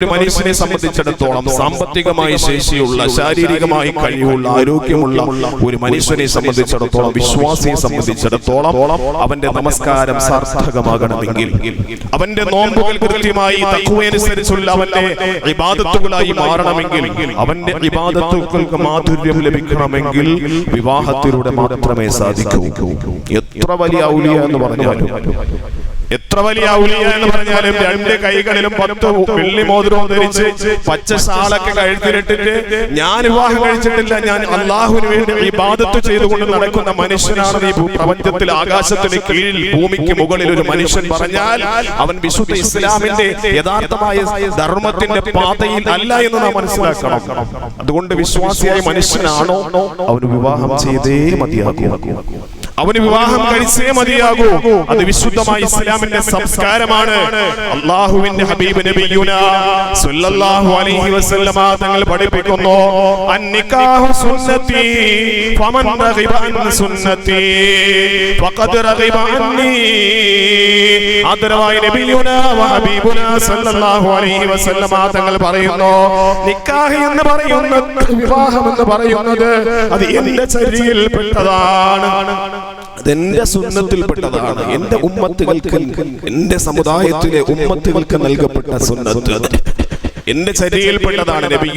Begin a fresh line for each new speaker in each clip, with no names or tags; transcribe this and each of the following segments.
ഒരു മനുഷ്യനെ സംബന്ധിച്ചിടത്തോളം സാമ്പത്തികമായി ശേഷിയുള്ള ശാരീരികമായി കഴിവുള്ള ആരോഗ്യമുള്ള ഒരു മനുഷ്യനെ സംബന്ധിച്ചിടത്തോളം വിശ്വാസിയെ സംബന്ധിച്ചിടത്തോളം അവന്റെ നമസ്കാരം സാർത്ഥകമാകണമെങ്കിൽ അവന്റെ നോമ്പുകൾ കൃത്യമായി തക്കുവനുസരിച്ചുള്ള അവന്റെ വിവാദത്തുകളായി മാറണമെങ്കിൽ അവന്റെ വിവാദത്തുകൾക്ക് മാധുര്യം ലഭിക്കണമെങ്കിൽ വിവാഹത്തിലൂടെ മാത്രമേ സാധിക്കൂ. എത്ര വലിയ ഔലിയ എന്ന് പറഞ്ഞാലും എത്ര വലിയ ഔലിയ എന്ന് പറഞ്ഞാലും രണ്ട് കൈകളിലും പത്ത് വെള്ളി മോതിരവും ധരിച്ച് പച്ച സാളൊക്കെ കഴുത്തിലിട്ടിട്ട് ഞാൻ വിവാഹം കഴിച്ചിട്ടില്ല ഞാൻ അള്ളാഹുവിന് വേണ്ടി ഈ ബാധത്ത് ചെയ്തുകൊണ്ട് നടക്കുന്ന മനുഷ്യനാണ് ഈ പ്രപഞ്ചത്തിൽ ആകാശത്തിന് കീഴിൽ ഭൂമിക്ക് മുകളിൽ ഒരു മനുഷ്യൻ പറഞ്ഞാൽ അവൻ വിശുദ്ധ ഇസ്ലാമിന്റെ യഥാർത്ഥമായ ധർമ്മത്തിന്റെ പാതയിൽ അല്ല എന്ന് നാം മനസ്സിലാക്കണം. അതുകൊണ്ട് വിശ്വാസിയായ മനുഷ്യനാണോ? അവന് വിവാഹം ചെയ്തേ മതിയാകൂ. അവന് വിവാഹം കഴിച്ചേ മതിയാകൂ. അത് വിശുദ്ധമായ ഇസ്ലാമിന്റെ സംസ്കാരമാണ്. അള്ളാഹുവിന്റെ ഹബീബ് നബിയുന സല്ലല്ലാഹു അലൈഹി വസല്ലമ തങ്ങൾ പഠിപ്പിക്കുന്നു. അന്നിക്കാഹു സുന്നത്തി ഫമൻ റഗിബ അൻ സുന്നത്തി. ഫഖദ് റഗിബ അന്നി. ആദരവായ നബിയുന വ ഹബീബുന സല്ലല്ലാഹു അലൈഹി വസല്ലമ തങ്ങൾ പറയുന്നു. നിക്കാഹ് എന്ന് പറയുന്നത് വിവാഹം എന്ന് പറയുന്നത് അത് എന്റെ ചര്യയിൽ പെട്ടതാണ് അതെന്റെ സുന്നത്തിൽപ്പെട്ടതാണ്. എന്റെ ഉമ്മത്തുകൾക്ക് എന്റെ സമുദായത്തിലെ ഉമ്മത്തുകൾക്ക് നൽകപ്പെട്ട സുന്നത്ത്. അത്. എന്റെ ചര്യയിൽപ്പെട്ടതാണ് നബി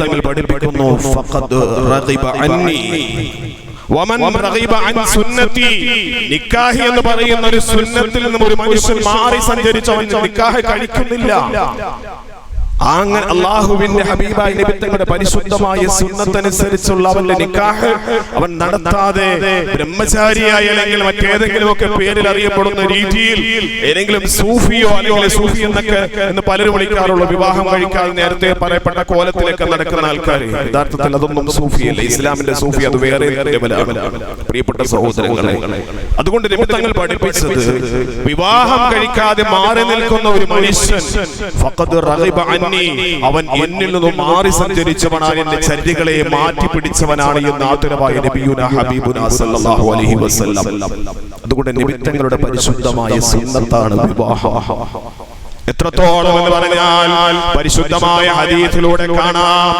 തങ്ങൾ പഠിപ്പിക്കുന്നു നിക്കാഹ് എന്ന് പറയുന്ന ഒരു സുന്നത്തിൽ നിന്നും ഒരു മനുഷ്യൻ മാറി സഞ്ചരിച്ചവൻ നിക്കാഹ് കഴിക്കുന്നില്ല. അങ്ങനെ അള്ളാഹുവിന്റെ ഹബീബായ നബിത്തങ്ങളുടെ പരിശുദ്ധമായ സുന്നത്തനുസരിച്ചുള്ള അവന്റെ നിക്കാഹ് അവൻ നടത്താതെ ബ്രഹ്മചാരിയായി അല്ലെങ്കിൽ മറ്റേതെങ്കിലും ഒക്കെ പേരിൽ അറിയപ്പെടുന്ന രീതിയിൽ ഏതെങ്കിലും സൂഫിയോ അല്ലെങ്കിൽ സൂഫി എന്നൊക്കെ എന്ന് പലരും വിളിക്കാറുള്ള വിവാഹം കഴിക്കാതെ നേരത്തെ പറയപ്പെട്ട കോലത്തിലൊക്കെ നടക്കുന്ന ആൾക്കാർ യഥാർത്ഥത്തിൽ അതൊന്നും സൂഫിയല്ല ഇസ്ലാമിന്റെ സൂഫി അത് വേറെ പ്രിയപ്പെട്ട സഹോദരങ്ങളെ അതുകൊണ്ട് നിമിത്തങ്ങൾ പഠിപ്പിച്ചത് വിവാഹം കഴിക്കാതെ മാറി നിൽക്കുന്ന ഒരു മനുഷ്യൻ. ഫഖദ് റഗിബ അന്നി അവൻ എന്നിൽ നിന്നും മാറി സഞ്ചരിച്ചവനാണ് എന്റെ ചര്യകളെ മാറ്റി പിടിച്ചവനാണ് എന്ന് ആതുരമായ നബിയുന ഹബീബുന സല്ലല്ലാഹു അലൈഹി വസല്ലം. അതുകൊണ്ട് നിമിത്തങ്ങളുടെ പരിശുദ്ധമായ സുന്നത്താണ് വിവാഹം. എത്രത്തോളം എന്ന് പറഞ്ഞാൽ പരിശുദ്ധമായ ഹദീസിലൂടെ കാണാം.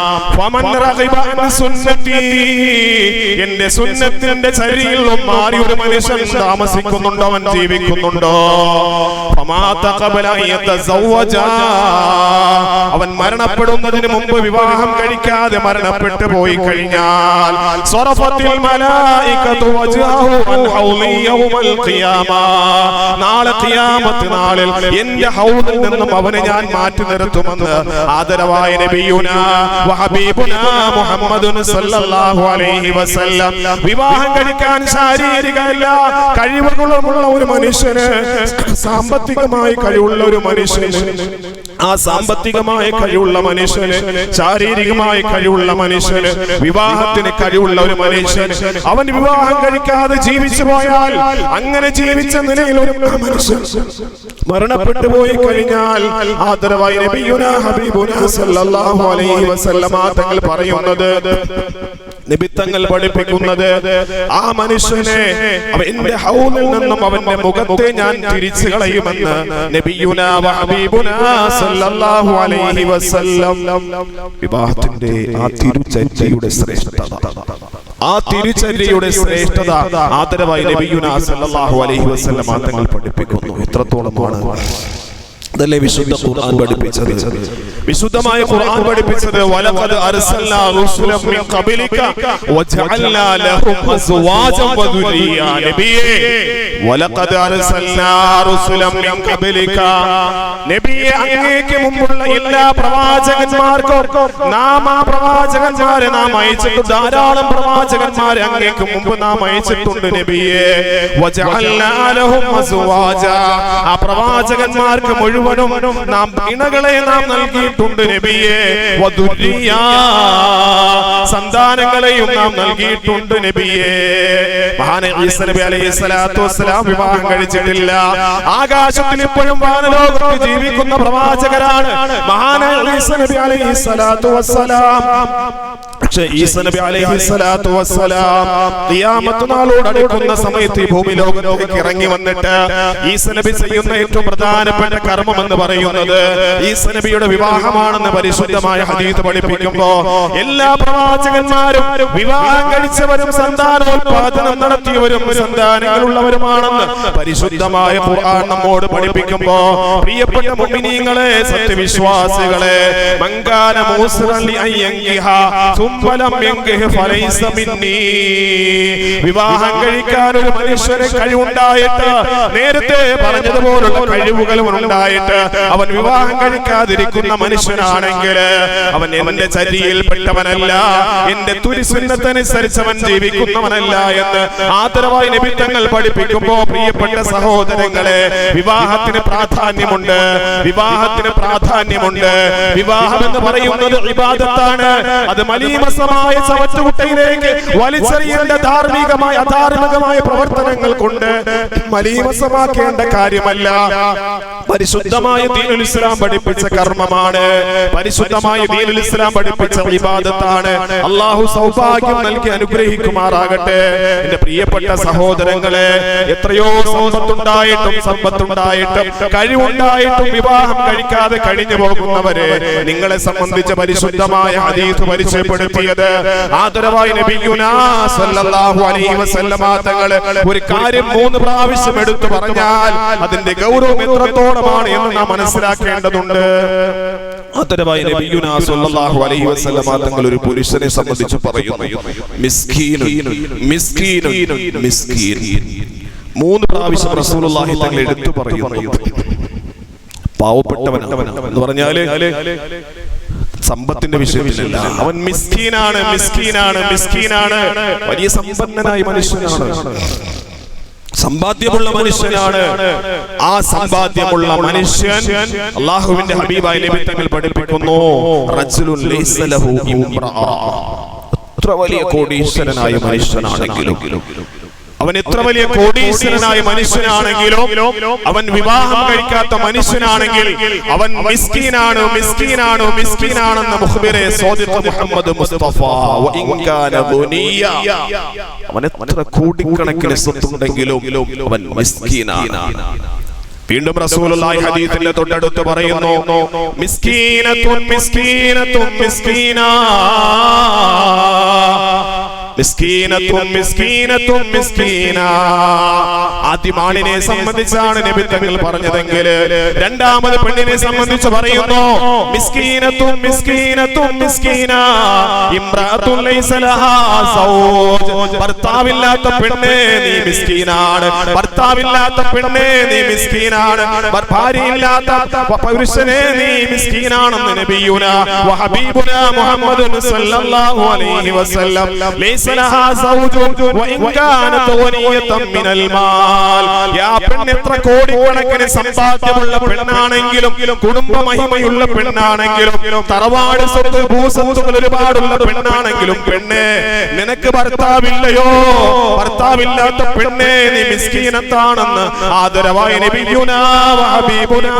എന്റെ സുന്നത്തിന്റെ ശരീരം മാറി ഒരു മനുഷ്യൻ താമസിക്കുന്നുണ്ടോ? അവൻ ജീവിക്കുന്നുണ്ടോ? അവൻ മരണപ്പെടുന്നതിന് മുമ്പ് വിവാഹം കഴിക്കാതെ മരണപ്പെട്ടു പോയി കഴിഞ്ഞാൽ നാളെ നാളിൽ എന്റെ നിന്നും അവനെ ഞാൻ മാറ്റി നിർത്തുമെന്ന് ആദരവായ നബിയുന വഹബീബുന മുഹമ്മദുൻ സല്ലല്ലാഹു അലൈഹി വസല്ലം. വിവാഹം കഴിക്കാൻ ശാരീരികമല്ല കഴിവുകളുള്ള ഒരു മനുഷ്യന് സാമ്പത്തികമായി കഴിവുള്ള ഒരു മനുഷ്യന് ആ സാമ്പത്തികമായ കഴിവുള്ള മനുഷ്യന് ശാരീരികമായ കഴിവുള്ള മനുഷ്യന് വിവാഹത്തിന് കഴിവുള്ള ഒരു മനുഷ്യൻ അവൻ വിവാഹം കഴിക്കാതെ ജീവിച്ചു പോയാൽ അങ്ങനെ ജീവിച്ച നിലയിൽ ഒരു മനുഷ്യൻ മരണപ്പെട്ടു പോയി കഴിഞ്ഞാൽ ആദരവായി നബിയുനാ ഹബീബുനാ സല്ലല്ലാഹു അലൈഹി വസല്ലമ തങ്ങൾ പറയുന്നത് നിമിത്തങ്ങൾ പഠിപ്പിക്കുന്നത് ആ മനുഷ്യനെ അവന്റെ ഹൗലിൽ നിന്നും അവന്റെ മുഖത്തെ ഞാൻ തിരിച്ചു കളയുമെന്ന് വിവാഹത്തിന്റെ ആ തിരുചര്യയുടെ ശ്രേഷ്ഠത. ആ തിരുചര്യയുടെ ശ്രേഷ്ഠത ആദരവായി നബിയുനാ സല്ലല്ലാഹു അലൈഹി വസല്ലം തങ്ങൾ പഠിപ്പിക്കുന്നു. എത്രത്തോളമാണ്? അതല്ലേ വിശുദ്ധ ഖുർആൻ പഠിപ്പിച്ചത്? വിശുദ്ധമായ ഖുർആൻ പഠിപ്പിച്ചത് വലഖദ് അർസൽനാ റസൂല മിൻ ഖബലിക വജഅൽനാ ലഹും അസ്വാജൻ വദുരിയ നബിയേ. വലഖദ് അർസൽനാ റസൂല മിൻ ഖബലിക. നബിയെ അങ്ങേക്ക് മുമ്പുള്ള എല്ലാ പ്രവാചകന്മാർക്കും നാം ആ പ്രവാചകന്മാരെ നാം അയച്ചിട്ടുണ്ട്. ധാരാളം പ്രവാചകന്മാരെ അങ്ങേക്ക് മുമ്പ് നാം അയച്ചിട്ടുണ്ട് നബിയെ. വജഅൽനാ ലഹും അസ്വാജ. ആ പ്രവാചകന്മാർക്ക് മുഴുവനും നാം ഇണകളെ നാം നൽകിയിട്ടുണ്ട് നബിയെ. സന്താനങ്ങളെയും നാം നൽകിയിട്ടുണ്ട് നബിയെ. നബി അലൈഹി സ്വലാത്തു വസ്സലാം വിവാഹം കഴിച്ചിട്ടില്ല. ആകാശത്തിൽ ഇപ്പോഴും വാനലോകത്ത് ജീവിക്കുന്ന പ്രവാചകരാണ് മഹാനബി അലൈഹി സ്വലാത്തു വസ്സലാം. പക്ഷേ ഈസ നബി അലൈഹി സ്വലാത്തു വസ്സലാം ഖിയാമത്ത് നാളോട് അടുക്കുന്ന സമയത്ത് ഈ ഭൂമി ലോകത്തേക്ക് ഇറങ്ങി വന്നിട്ട് ഈസ നബി ചെയ്യുന്ന ഏറ്റവും പ്രധാനപ്പെട്ട കർമ്മം എന്ന് പറയുന്നത് ഈസ നബിയുടെ വിവാഹമാണെന്ന് പരിശുദ്ധമായ ഹദീസ് പഠിപ്പിക്കുമ്പോ എല്ലാ പ്രവാചകന്മാരും വിവാഹം കഴിച്ചവരും സന്താനോത്പാദനം നടത്തിയവരും സന്താനങ്ങളുള്ളവരുമാണെന്ന് പരിശുദ്ധമായ ഖുർആൻ നമ്മോട് പഠിപ്പിക്കുമ്പോ പ്രിയപ്പെട്ട മുഅ്മിനീങ്ങളെ സത്യവിശ്വാസികളെ മങ്കാന മൂസറലി അയ്യങ്കിഹ വിവാഹം കഴിക്കാൻ ഒരു മനുഷ്യന് കഴിവുണ്ടായിട്ട് നേരത്തെ പറഞ്ഞതുപോലുള്ള കഴിവുകൾ ഉണ്ടായിട്ട് അവൻ വിവാഹം കഴിക്കാതിരിക്കുന്ന മനുഷ്യനാണെങ്കിൽ അവൻ എന്റെ ചരിയിൽപ്പെട്ടവനല്ല എന്റെ തുരിസുന്നതനുസരിച്ച് അവൻ ജീവിക്കുന്നവനല്ല എന്ന് ആദരവായി നിമിത്തങ്ങൾ പഠിപ്പിക്കുമ്പോ പ്രിയപ്പെട്ട സഹോദരങ്ങളെ വിവാഹത്തിന് പ്രാധാന്യമുണ്ട് വിവാഹത്തിന് പ്രാധാന്യമുണ്ട്. വിവാഹം എന്ന് പറയുന്നത് വിവാദത്താണ് അത് മലീമസമായ ചവറ്റുകുട്ടയിലേക്ക് വലിച്ചെറിയേണ്ട ധാർമ്മികമായ അധാർമികമായ പ്രവർത്തനങ്ങൾ കൊണ്ട് മലീമസമാക്കേണ്ട കാര്യമല്ല. പരിശുദ്ധമായ ദീനുൽ ഇസ്ലാം പഠിപ്പിച്ച കർമ്മമാണ്. പരിശുദ്ധമായ ദീനുൽ ഇസ്ലാം പഠിപ്പിച്ച വിവാദത്താണ് അള്ളാഹു സൗഭാഗ്യം നൽകി അനുഗ്രഹിക്കുമാറാകട്ടെ. എന്റെ പ്രിയപ്പെട്ട സഹോദരങ്ങളെ എത്രയോ സമ്പത്തുണ്ടായിട്ടും സമ്പത്തുണ്ടായിട്ടും കഴിവുണ്ടായിട്ടും വിവാഹം കഴിക്കാതെ കഴിഞ്ഞു പോകുന്നവരെ നിങ്ങളെ സംബന്ധിച്ച പരിശുദ്ധമായ അതീത് ഹദീസ് പരിചയപ്പെടുത്തിയത് ആദരവായി നബിയുനാ സല്ലല്ലാഹു അലൈഹി വസല്ലമ തങ്ങൾ ഒരു കാര്യം മൂന്ന് പ്രാവശ്യം എടുത്തു പറഞ്ഞാൽ അതിന്റെ ഗൗരവം എത്രത്തോളമാണ് എന്ന് നാം മനസ്സിലാക്കേണ്ടതുണ്ട്. ആദരവായി നബിയുനാ സല്ലല്ലാഹു അലൈഹി വസല്ലമ തങ്ങൾ ഒരു പുരുഷനെ സംബന്ധിച്ച് പറയുന്നു. മിസ്കീൻ. മൂന്ന് പ്രാവശ്യം റസൂലുള്ളാഹി തങ്ങൾ എടുത്തു പറയുന്നു. പാവപ്പെട്ടവനാണ് എന്ന് പറഞ്ഞാൽ സമ്പത്തിന്റെ വിഷയത്തിലല്ല. അവൻ മിസ്കീനാണ് മിസ്കീനാണ് മിസ്കീനാണ് വലിയ സമ്പന്നനായ മനുഷ്യനാണ്. സമ്പാദ്യമുള്ള മനുഷ്യനാണ്. ആ സമ്പാദ്യമുള്ള മനുഷ്യൻ അള്ളാഹുവിന്റെ ഹബീബായ നബി തങ്ങൾ പഠിപ്പിക്കുന്നു. എത്ര വലിയ കോടീശ്വരനായ മനുഷ്യനാണെങ്കിലും. അവൻ എത്ര വലിയ കോടീശ്വരനായ മനുഷ്യനാണെങ്കിലും അവൻ വിവാഹം കഴിക്കാത്ത മനുഷ്യനാണെങ്കിൽ അവൻ മിസ്കീനാണ് മിസ്കീനാണ് മിസ്കീനാണെന്ന് മുഹബിറെ മുഹമ്മദ് മുസ്തഫ. അവൻ എത്ര കോടിക്കണക്കിന് സ്വത്തുണ്ടെങ്കിലും അവൻ മിസ്കീനാണ്. വീണ്ടും റസൂലുള്ളാഹി ഹദീസിന്റെ തൊട്ടടുത്ത് പറയുന്നു മിസ്കീനത്തും മിസ്കീനത്തും മിസ്കീനാ. മിസ്കീനത്തും മിസ്കീനത്തും മിസ്കീന. ആദ്യം സംബന്ധിച്ചാണ് നബി തങ്ങൾ പറഞ്ഞതെങ്കിൽ രണ്ടാമത് പെണ്ണിനെ സംബന്ധിച്ച് പറയുന്നു മിസ്കീനത്തും മിസ്കീനത്തും മിസ്കീന. ലൈസ ലഹാ സൗജ്. ഭർത്താവില്ലാത്ത പെണ്ണേ നീ മിസ്കീനാണ്. ഭർത്താവില്ലാത്ത പെണ്ണേ നീ മിസ്കീനാണ്. ഭാര്യയില്ലാത്ത പുരുഷനെ നീ മിസ്കീനാണെന്ന് നബിയുന. വഹബീബുന മുഹമ്മദ് സല്ലല്ലാഹു അലൈഹി വസല്ലം. ലൈസ ലഹാ സൗജുൻ വഇൻ കാനത് ഗനിയതൻ മിനൽ മാൽ. യാ പെണ്ണ് എത്ര കോടിക്കണക്കിന് സമ്പാദ്യമുള്ള പെണ്ണാണെങ്കിലും കുടുംബ മഹിമയുള്ള പെണ്ണാണെങ്കിലും തറവാട് സ്വത്ത് ഭൂസ്വത്തുകൾ ഒരുപാടുള്ള പെണ്ണാണെങ്കിലും പെണ്ണെ നിനക്ക് ഭർത്താവില്ലയോ? ഭർത്താവില്ലാത്ത പെണ്ണെ നീ മിസ്കീനത്താണെന്ന് ആദരവായ നബിയുനാ ഹബീബുനാ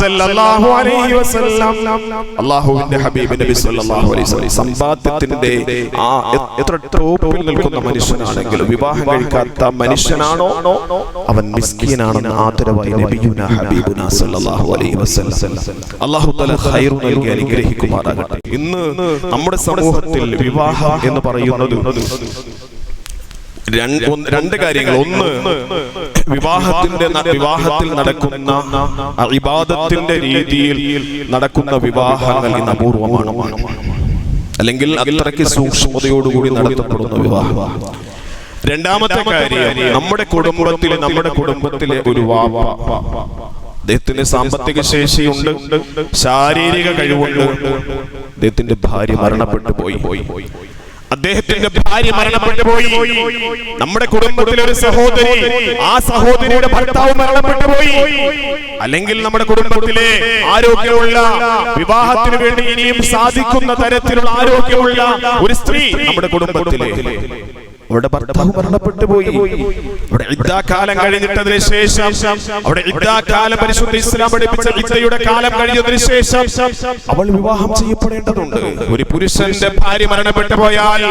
സല്ലല്ലാഹു അലൈഹി വസല്ലം. അല്ലാഹുവിന്റെ ഹബീബ് നബി സല്ലല്ലാഹു അലൈഹി വസല്ലം. സമ്പാദ്യത്തിന്റെ ആ എത്ര ടോപ്പിൽ നിൽക്കുന്ന മനുഷ്യനാണെങ്കിലും വിവാഹം കഴിക്കാത്ത മനുഷ്യനാണോ? അവൻ മിസ്കീനാണെന്ന് ആദരവായി നബിയുനാ ഹബീബുനാ സല്ലല്ലാഹു അലൈഹി വസല്ലം. അല്ലാഹു തആല ഖൈർ നൽകി അനുഗ്രഹിക്കുമാറാകട്ടെ. ഇന്ന് നമ്മുടെ സമൂഹത്തിൽ വിവാഹം എന്ന് പറയുന്നത് രണ്ട് കാര്യങ്ങൾ. ഒന്ന് വിവാഹത്തിന്റെ വിവാഹത്തിൽ നടക്കുന്ന ഇബാദത്തിന്റെ രീതിയിൽ നടക്കുന്ന വിവാഹങ്ങൾ ഇന്ന് അപൂർവമാണ്. അല്ലെങ്കിൽ അത്രയ്ക്ക് സൂക്ഷ്മതയോടുകൂടി നടത്തപ്പെടുന്ന വിവാഹം. രണ്ടാമത്തെ കാര്യം നമ്മുടെ കുടുംബത്തിലെ നമ്മുടെ കുടുംബത്തിലെ ഒരു വാപ്പ. അദ്ദേഹത്തിന് സാമ്പത്തിക ശേഷിയുണ്ട് ശാരീരിക കഴിവുണ്ട്. അദ്ദേഹത്തിന്റെ ഭാര്യ മരണപ്പെട്ടു പോയി. അദ്ദേഹത്തിന്റെ ഭാര്യ മരണപ്പെട്ടു പോയി. നമ്മുടെ കുടുംബത്തിലെ ഒരു സഹോദരി ആ സഹോദരിയുടെ ഭർത്താവ് മരണപ്പെട്ടു പോയി. അല്ലെങ്കിൽ നമ്മുടെ കുടുംബത്തിലെ ആരോഗ്യമുള്ള വിവാഹത്തിന് വേണ്ടി ഇനിയും സാധിക്കുന്ന തരത്തിലുള്ള ആരോഗ്യമുള്ള ഒരു സ്ത്രീ നമ്മുടെ കുടുംബത്തിലെ. അവിടെ ഭർത്താവ് മരണപ്പെട്ടു പോയി. അവിടെ ഇദ്ദാകാലം കഴിഞ്ഞിട്ടതിന് ശേഷം അവിടെ ഇദ്ദാകാലം പരിശുദ്ധ ഇസ്ലാം പഠിപ്പിച്ച ഇദ്ദയുടെ കാലം കഴിഞ്ഞതിന് ശേഷം അവൾ വിവാഹം ചെയ്യപ്പെടേണ്ടതുണ്ട്. ഒരു പുരുഷന്റെ ഭാര്യ മരണപ്പെട്ടു പോയാൽ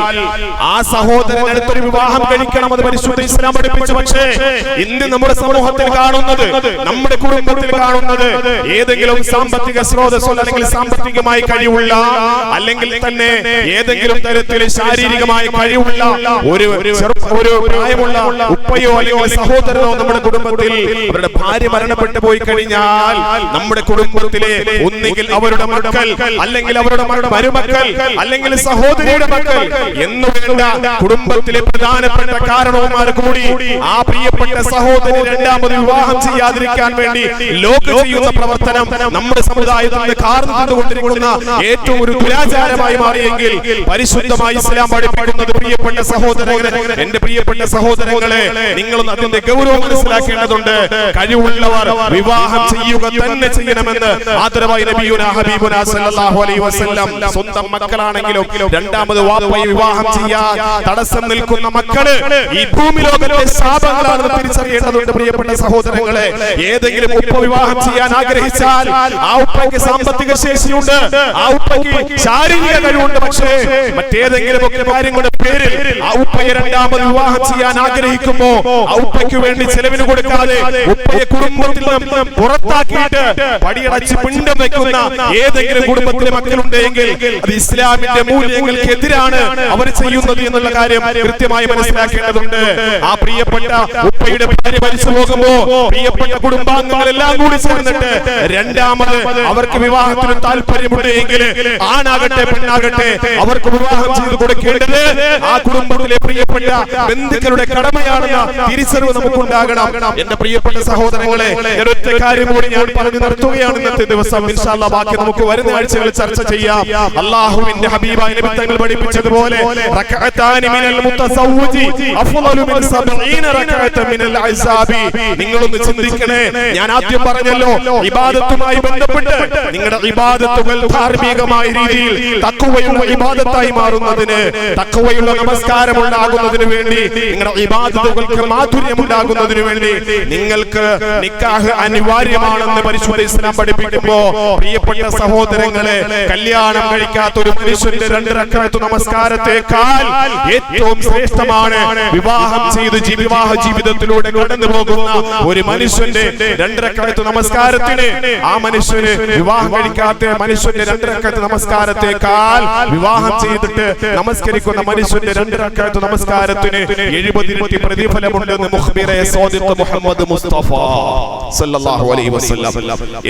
ആ സഹോദരൻ അടുത്തൊരു വിവാഹം കഴിക്കണം അത് പരിശുദ്ധ ഇസ്ലാം പഠിപ്പിച്ചു. പക്ഷേ ഇന്ന് നമ്മുടെ സമൂഹത്തിൽ കാണുന്നത് നമ്മുടെ കുടുംബത്തിൽ കാണുന്നത് ഏതെങ്കിലും സാമ്പത്തിക സ്രോതസ്സുള്ള അല്ലെങ്കിൽ സാമ്പത്തികമായി കഴിവുള്ള അല്ലെങ്കിൽ തന്നെ ഏതെങ്കിലും തരത്തിൽ ശാരീരികമായി കഴിവുള്ള ഒരു ഒരു പ്രായമുള്ള ഉപ്പയോ അല്ലെങ്കിൽ സഹോദരനോ നമ്മുടെ കുടുംബത്തിൽ അവരുടെ ഭാര്യ മരണപ്പെട്ടു പോയി കഴിഞ്ഞാൽ നമ്മുടെ കുടുംബത്തിലെ ഒന്നുകിൽ അവരുടെ മക്കൾ അല്ലെങ്കിൽ അവരുടെ മരുമക്കൾ അല്ലെങ്കിൽ സഹോദരിയുടെ മക്കൾ എന്ന് വേണ്ട കുടുംബത്തിലെ പ്രധാനപ്പെട്ട കാരണവന്മാർ കൂടി ആ പ്രിയപ്പെട്ട സഹോദരി രണ്ടാമത് വിവാഹം ചെയ്യാതിരിക്കാൻ വേണ്ടി ലോക ചെയ്യുന്ന പ്രവർത്തനം നമ്മുടെ സമുദായത്തിൽ നിന്ന് കാർന്നു ഏറ്റവും ഒരു ദുരാചാരമായി മാറിയെങ്കിൽ പരിശുദ്ധമായി ഇസ്ലാം പഠിപ്പിക്കുന്നത് പ്രിയപ്പെട്ട സഹോദരങ്ങളെ എന്റെ പ്രിയപ്പെട്ട സഹോദരങ്ങളെ നിങ്ങളൊന്ന് അതിന്റെ ഗൗരവം മനസ്സിലാക്കേണ്ടതുണ്ട്. കഴിവുള്ളവർ വിവാഹം ചെയ്യുക തന്നെ ചെയ്യണമെന്ന് ആദരവായി നബിയുന ഹബീബുന സല്ലല്ലാഹു അലൈഹി വസല്ലം സ്വന്തം മക്കളാണെങ്കിലും രണ്ടാമത് വാപ്പയെ വിവാഹം ചെയ്യാൻ തടസ്സം നിൽക്കുന്ന മക്കൾ ഈ ഭൂമി ലോകത്തെ ശാപങ്ങളാണെന്ന് തിരിച്ചറിയേണ്ടതുണ്ട് പ്രിയപ്പെട്ട സഹോദരങ്ങളെ. ഏതെങ്കിലും ഉപ്പ വിവാഹം ചെയ്യാൻ ആഗ്രഹിച്ചാൽ ആ ഉപ്പയ്ക്ക് സാമ്പത്തിക ശേഷിയുണ്ട് ആ ഉപ്പയ്ക്ക് ശാരീരിക കഴിവുണ്ട് പക്ഷേ മറ്റേതെങ്കിലും ഒക്കെ കാര്യങ്ങളുടെ പേരിൽ ആ ഉപ്പയെ രണ്ടാമത് വിവാഹം ചെയ്യാൻ ആഗ്രഹിക്കുമ്പോ ആ ഉപ്പയ്ക്ക് വേണ്ടി ചെലവിന് കൊടുക്കാതെ ഉപ്പയെ കുടുംബത്തിൽ നിന്ന് പുറത്താക്കിയിട്ട് പടിയടച്ച് പിണ്ടം വെക്കുന്ന ഏതെങ്കിലും കുടുംബത്തിലെ മക്കളുണ്ടെങ്കിൽ അത് ഇസ്ലാമിന്റെ മൂല്യങ്ങൾക്ക് എതിരാണ് അവർ ചെയ്യുന്നത് എന്നുള്ള കാര്യം കൃത്യമായി മനസ്സിലാക്കേണ്ടതുണ്ട്. ആ പ്രിയപ്പെട്ട ഉപ്പയുടെ ഭാര്യ മരിച്ചു പോകുമ്പോ പ്രിയപ്പെട്ട കുടുംബാംഗങ്ങളെല്ലാം കൂടി ചേർന്നിട്ട് രണ്ടാമത് അവർക്ക് വിവാഹത്തിന് താല്പര്യമുണ്ട് എങ്കിൽ ആണാകട്ടെ പെണ്ണാകട്ടെ അവർക്ക് വിവാഹം ചെയ്ത് കൊടുക്കേണ്ടത് ആ കുടുംബത്തിലെ പ്രിയപ്പെട്ട ബന്ധുക്കളുടെ കടമയാണെന്ന തിരിച്ചറിവ് നമുക്കുണ്ടാകണം. എന്റെ പ്രിയപ്പെട്ട സഹോദരങ്ങളെ ഞാൻ ഒറ്റ കാര്യം കൂടി ഞാൻ പറഞ്ഞു നിർത്തുകയാണ് ഇന്നത്തെ ദിവസം. ഇൻഷാല്ലാ ബാക്കി നമുക്ക് വരുന്ന ആഴ്ചകളിൽ ചർച്ച ചെയ്യാം. അള്ളാഹുവിന്റെ ഹബീബായ നബി തങ്ങൾ പഠിപ്പിച്ചതുപോലെ നിങ്ങളൊന്ന് ചിന്തിക്കണേ. ഞാൻ ആദ്യം പറഞ്ഞല്ലോ ഇബാദത്തുമായി ബന്ധപ്പെട്ട് നിങ്ങളുടെ ഇബാദത്തുകൾ ധാർമ്മികമായ രീതിയിൽ തക്കുവയുള്ള ഇബാദത്തായി മാറുന്നതിന് തക്കുവയുള്ള നമസ്കാരം ഉണ്ടാകുന്നതിന് വേണ്ടി നിങ്ങളുടെ ഇബാദത്തുകൾക്ക് മാധുര്യം ഉണ്ടാകുന്നതിന് വേണ്ടി നിങ്ങൾക്ക് നിക്കാഹ് അനിവാര്യമാണെന്ന് പരിശുദ്ധ ഇസ്ലാം പഠിപ്പിക്കുമ്പോ പ്രിയപ്പെട്ട സഹോദരങ്ങളെ കല്യാണം കഴിക്കാത്ത ഒരു മനുഷ്യന്റെ രണ്ട് റക്അത്ത് നമസ്കാരത്തെക്കാൾ ഏറ്റവും ശ്രേഷ്ഠമാണ് വിവാഹം ചെയ്ത് വിവാഹ ജീവിതത്തിലൂടെ കടന്നു പോകുന്ന ഒരു മനുഷ്യന്റെ രണ്ട് റക്അത്ത് നമസ്കാരത്തിന് ആ മനുഷ്യന് വിവാഹം കഴിക്കാത്ത മനുഷ്യന്റെ രണ്ട് റക്അത്ത് നമസ്കാരത്തെക്കാൾ വിവാഹം ചെയ്തിട്ട് നമസ്കരിക്കുന്ന മനുഷ്യന്റെ രണ്ടരക്കാലത്ത് നമസ്കാരത്തിന് എഴുപത് പ്രതിഫലമുണ്ടെന്ന് മുഹ്ബിറെ മുഹമ്മദ് മുസ്തഫ സല്ലല്ലാഹു അലൈഹി വസല്ലം.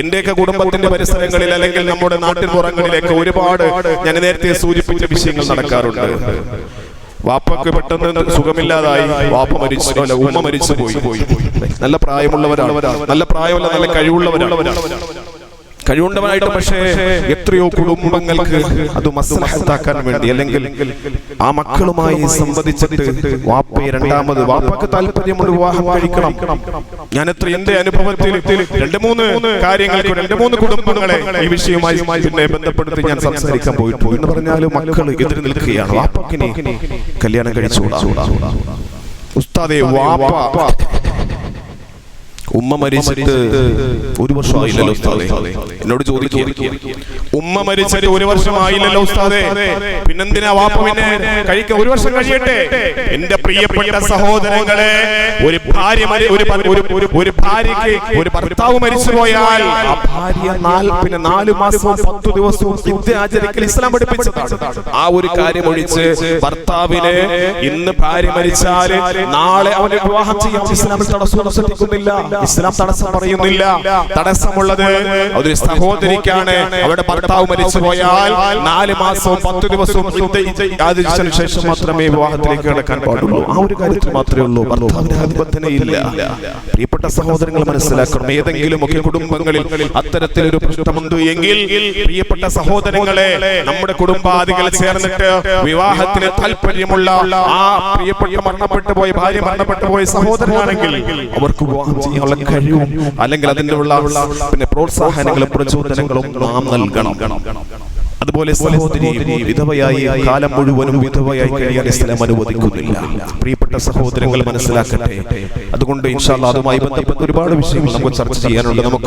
എന്റെയൊക്കെ കുടുംബത്തിന്റെ പരിസരങ്ങളിൽ അല്ലെങ്കിൽ നമ്മുടെ നാട്ടിൻ പുറങ്ങളിലേക്ക് ഒരുപാട് ഞാൻ നേരത്തെ സൂചിപ്പിച്ച വിഷയങ്ങൾ നടക്കാറുണ്ട്. വാപ്പക്ക് പെട്ടെന്ന് സുഖമില്ലാതായി വാപ്പ മരിച്ചു അല്ല ഉമ്മ മരിച്ചു പോയി. നല്ല പ്രായമുള്ളവരാണ്. നല്ല പ്രായമുള്ള നല്ല കഴിവുള്ളവരാണ്. കഴിവുണ്ടവനായിട്ട് പക്ഷേ എത്രയോ കുടുംബങ്ങൾക്ക് അത് മസ്ലഹത്താക്കാൻ വേണ്ടി അല്ലെങ്കിൽ ആ മക്കളുമായി സംവദിച്ചിട്ട് വാപ്പയെ രണ്ടാമത് വാപ്പക്ക് താല്പര്യമുണ്ട് വിവാഹം കഴിക്കണം. ഞാൻ എത്ര എന്റെ അനുഭവത്തിൽ രണ്ട് മൂന്ന് കാര്യങ്ങൾക്ക് രണ്ട് മൂന്ന് കുടുംബങ്ങളെ ഈ വിഷയവുമായി പിന്നെ ബന്ധപ്പെടുത്തി ഞാൻ സംസാരിക്കാൻ പോയിട്ടു എന്ന് പറഞ്ഞാൽ മക്കൾ എതിര് നിൽക്കുകയാണ്. വാപ്പക്കിനെ കല്യാണം കഴിച്ചുകൂടാ? ഉസ്താദേ വാപ്പ ഉമ്മ മരിച്ചിട്ട് ഒരു വർഷമായില്ലല്ലോ ഉസ്താദെ. എന്നോട് ചോദിക്കുക. ഉമ്മ മരിച്ചിട്ട് ഒരു വർഷമായില്ലല്ലോ ഉസ്താദെ. പിന്നെന്തിനാ വാപ്പ പിന്നെ കഴിക്ക ഒരു വർഷം കഴിയട്ടെ? എന്റെ പ്രിയപ്പെട്ട സഹോദരങ്ങളെ ഒരു ഭാര്യ ഒരു ഒരു- ഒരു- ഒരു ഭർത്താവ് മരിച്ചു പോയാൽ ആ ഭാര്യ പിന്നെ നാല് മാസവും പത്തു ദിവസവും യുദ്ധ ആചരിക്കൽ ഇസ്ലാം പഠിപ്പിച്ചതാണ്. ആ ഒരു കാര്യം ഒഴിച്ച് ഭർത്താവിന് ഇന്ന് ഭാര്യ മരിച്ചാൽ നാളെ അവനെ വിവാഹം ചെയ്യാൻ ഇസ്ലാമിൽ തടസ്സം അനുസരിക്കുന്നില്ല ഇസ്ലാം തടസ്സം പറയുന്നില്ല. തടസ്സമുള്ളത് ഒരു സഹോദരിക്കാണ്. അവിടെ ഭർത്താവ് മരിച്ചു പോയാൽ നാല് മാസവും പത്ത് ദിവസവും ശേഷം മാത്രമേ വിവാഹത്തിലേക്ക് കിടക്കാൻ പാടുള്ളൂ. ആ ഒരു കാര്യത്തിൽ മാത്രമേ ഉള്ളൂ. ഭർത്താവിന് ആധിപത്യനയില്ല പ്രിയപ്പെട്ട സഹോദരങ്ങൾ മനസ്സിലാക്കണം. ഏതെങ്കിലും ഒക്കെ കുടുംബങ്ങളിൽ അത്തരത്തിലൊരു പ്രശ്നമുണ്ട് എങ്കിൽ പ്രിയപ്പെട്ട സഹോദരങ്ങളെ നമ്മുടെ കുടുംബാദികൾ ചേർന്നിട്ട് വിവാഹത്തിന് താല്പര്യമുള്ള ആ പ്രിയപ്പെട്ട മരണപ്പെട്ടു പോയ ഭാര്യ മരണപ്പെട്ടു പോയ സഹോദരനാണെങ്കിൽ അവർക്ക് വിവാഹം ചെയ്യാനുള്ള കഴിവും അല്ലെങ്കിൽ അതിന്റെ ഉള്ള പിന്നെ പ്രോത്സാഹനങ്ങളും പ്രചോദനങ്ങളും നാം നൽകണം. അതുപോലെ സഹോദരി വിധവയായി കാലം മുഴുവനും വിധവയായി കഴിയാൻ ഇസ്ലാം അനുവദിക്കുന്നില്ല പ്രിയപ്പെട്ട സഹോദരങ്ങൾ മനസ്സിലാക്കട്ടെ. അതുകൊണ്ട് ഇൻഷാല്ല അതുമായി ബന്ധപ്പെട്ട് ഒരുപാട് വിഷയങ്ങൾ നമുക്ക് ചർച്ച ചെയ്യാനുണ്ട്. നമുക്ക്